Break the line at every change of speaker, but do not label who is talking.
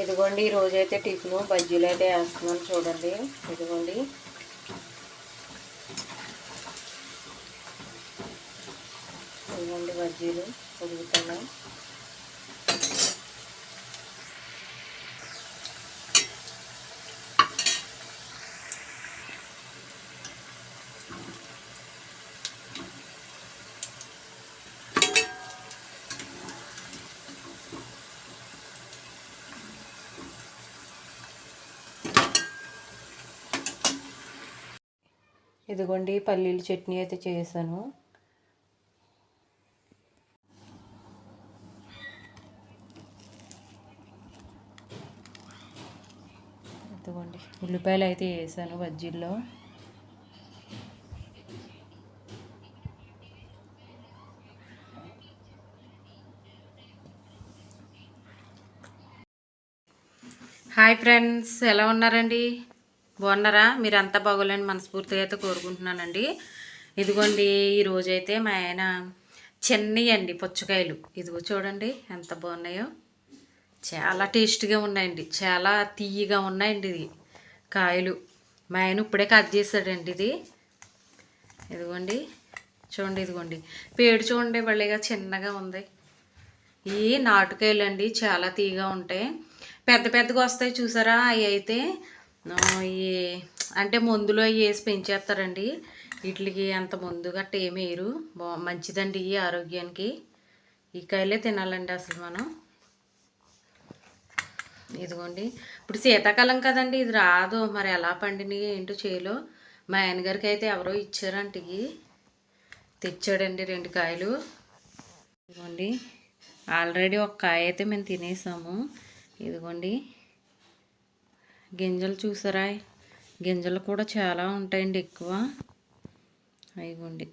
ఇదిగోండి ఈ అయితే టిఫిన్ బజ్జీలు అయితే వేస్తున్నాను చూడండి. ఇదిగోండి. ఇదిగోండి బజ్జీలు ఉడుకుతున్నాయి. ఇదిగోండి పల్లీల చట్నీ అయితే చేశాను. ఇదిగోండి ఉల్లిపాయలు అయితే వేసాను బజ్జీల్లో. హాయ్ ఫ్రెండ్స్ ఎలా ఉన్నారండి? బాగున్నారా? మీరు అంతా బాగోలేని మనస్ఫూర్తిగా అయితే కోరుకుంటున్నానండి. ఇదిగోండి ఈరోజు అయితే మా ఆయన చిన్నవి అండి పుచ్చకాయలు. ఇదిగో చూడండి ఎంత బాగున్నాయో. చాలా టేస్ట్గా ఉన్నాయండి. చాలా తీయగా ఉన్నాయండి ఇది కాయలు. మా ఆయన ఇప్పుడే కట్ చేశాడండి ఇది. ఇదిగోండి చూడండి ఇదిగోండి. పేడు చూడండి భలేగా చిన్నగా ఉంది. ఈ నాటుకాయలు అండి చాలా తీయగా ఉంటాయి. పెద్ద పెద్దగా వస్తాయి చూసారా? అవి అయితే ఈ అంటే మందులు అవి వేసి పెంచేస్తారండి. వీటికి అంత మందు గట్ట ఏమి వేయరు. బా మంచిదండి ఈ ఆరోగ్యానికి. ఈ కాయలే తినాలండి అసలు మనం. ఇదిగోండి. ఇప్పుడు శీతాకాలం కదండి ఇది రాదు. మరి ఎలా పండినవి ఏంటో చేయలో. మా ఆయనగారికి అయితే ఎవరో ఇచ్చారంట ఇవి. తెచ్చాడండి రెండు కాయలు. ఇదిగోండి. ఆల్రెడీ ఒక కాయ అయితే మేము తినేసాము. ఇదిగోండి. గింజలు చూసారా? గింజలు కూడా చాలా ఉంటాయండి ఎక్కువ. అయిగోండి